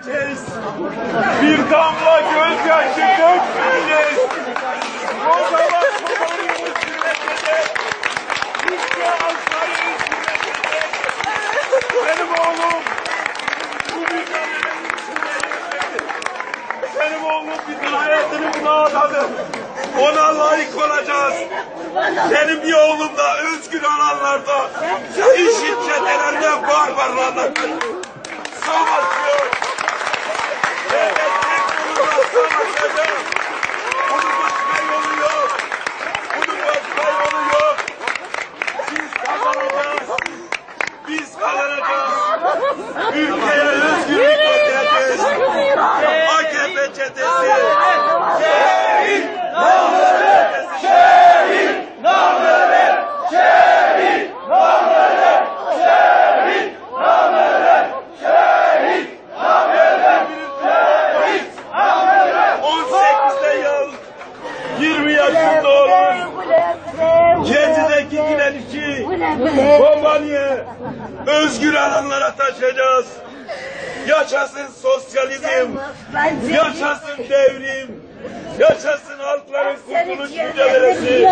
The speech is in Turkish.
edeceğiz. Bir damla gözyaşı dökmeyeceğiz. O zaman komuğumuz sürmetecek. Türkiye asları sürmetecek. Benim oğlum bu mücadelenin içinde Benim oğlum bütün hayatını buna adadı. Ona layık olacağız. Benim bir oğlum da özgür alanlarda işit çetelerine barbarlarla Biz kazanacağız. Ülkeye özgürlük getireceğiz. AKP çetesi. On sekizde yıl 20 yaşında olur. Kobani'ye özgür alanlara taşıyacağız. Yaşasın sosyalizm, yaşasın devrim, yaşasın halkların kurtuluş mücadelesi.